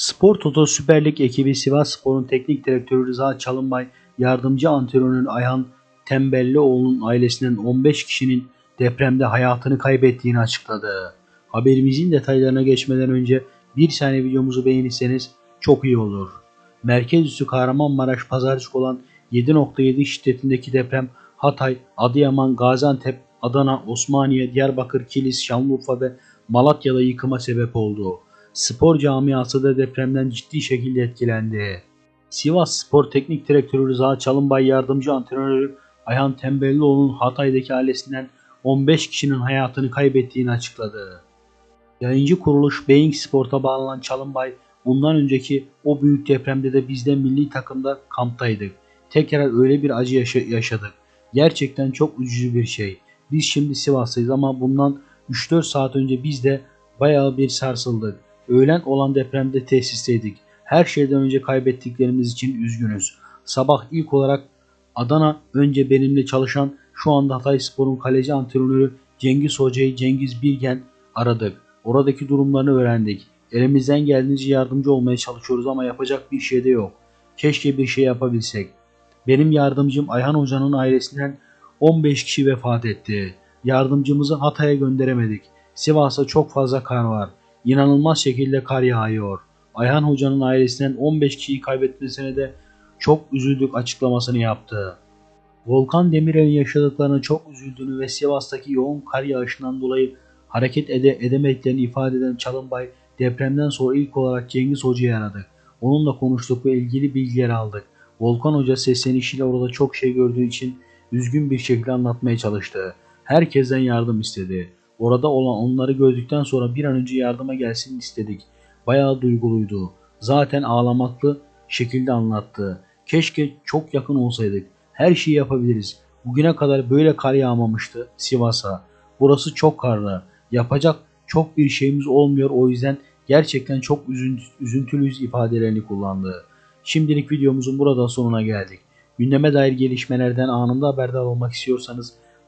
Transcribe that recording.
Spor Toto Süper Lig ekibi Sivas Spor'un teknik direktörü Rıza Çalınbay, yardımcı antrenörün Ayhan Tembellioğlu'nun ailesinden 15 kişinin depremde hayatını kaybettiğini açıkladı. Haberimizin detaylarına geçmeden önce bir saniye videomuzu beğenirseniz çok iyi olur. Merkez üssü Kahramanmaraş Pazarcık olan 7.7 şiddetindeki deprem Hatay, Adıyaman, Gaziantep, Adana, Osmaniye, Diyarbakır, Kilis, Şanlıurfa ve Malatya'da yıkıma sebep oldu. Spor camiası da depremden ciddi şekilde etkilendi. Sivas Spor Teknik Direktörü Rıza Çalınbay yardımcı antrenörü Ayhan Tembellioğlu'nun Hatay'daki ailesinden 15 kişinin hayatını kaybettiğini açıkladı. Yayıncı kuruluş Beyin Sport'a bağlanan Çalınbay, bundan önceki o büyük depremde de biz milli takımda kamptaydık. Tekrar öyle bir acı yaşa- yaşadık. Gerçekten çok üzücü bir şey. Biz şimdi Sivas'tayız ama bundan 3-4 saat önce biz de bayağı bir sarsıldık. Öğlen olan depremde tesisteydik. Her şeyden önce kaybettiklerimiz için üzgünüz. Sabah ilk olarak Adana önce benimle çalışan şu anda Hatay Spor'un kaleci antrenörü Cengiz Hoca'yı Cengiz Bilgen aradık. Oradaki durumlarını öğrendik. Elimizden geldiğince yardımcı olmaya çalışıyoruz ama yapacak bir şey de yok. Keşke bir şey yapabilsek. Benim yardımcım Ayhan Hoca'nın ailesinden 15 kişi vefat etti. Yardımcımızı Hatay'a gönderemedik. Sivas'ta çok fazla kar var. İnanılmaz şekilde kar yağıyor. Ayhan Hoca'nın ailesinden 15 kişiyi kaybetmesine de çok üzüldük açıklamasını yaptı. Volkan Demirel'in yaşadıklarına çok üzüldüğünü ve Sivas'taki yoğun kar yağışından dolayı hareket ede edemediklerini ifade eden Çalınbay depremden sonra ilk olarak Cengiz Hoca'yı aradık. Onunla konuştuk ve ilgili bilgiler aldık. Volkan Hoca seslenişiyle orada çok şey gördüğü için üzgün bir şekilde anlatmaya çalıştı. Herkesten yardım istedi. Orada olan onları gördükten sonra bir an önce yardıma gelsin istedik. Bayağı duyguluydu. Zaten ağlamaklı şekilde anlattı. Keşke çok yakın olsaydık. Her şeyi yapabiliriz. Bugüne kadar böyle kar yağmamıştı Sivas'a. Burası çok karlı. Yapacak çok bir şeyimiz olmuyor o yüzden gerçekten çok üzüntü, üzüntülüyüz ifadelerini kullandı. Şimdilik videomuzun burada sonuna geldik. Gündeme dair gelişmelerden anında haberdar olmak istiyorsanız